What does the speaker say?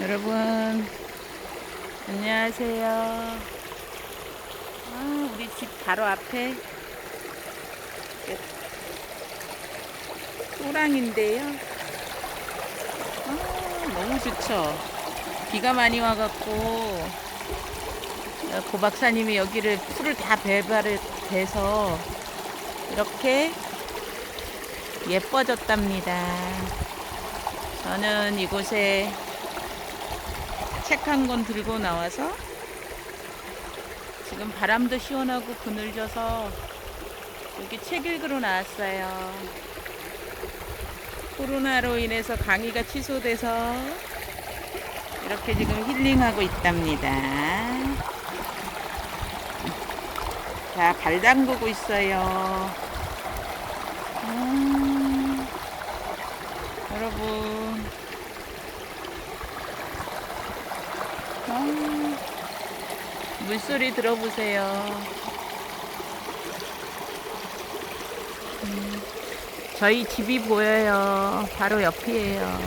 여러분 안녕하세요. 아, 우리 집 바로 앞에 소랑인데요. 아, 너무 좋죠. 비가 많이 와갖고 어, 고 박사님이 여기를 풀을 다 배발을 돼서 이렇게 예뻐졌답니다. 저는 이곳에 책 한 권 들고 나와서 지금 바람도 시원하고 그늘져서 여기 책 읽으러 나왔어요. 코로나로 인해서 강의가 취소돼서 이렇게 지금 힐링하고 있답니다. 자, 발 담그고 있어요. 음, 여러분. 아, 물소리 들어보세요. 음, 저희 집이 보여요. 바로 옆이에요.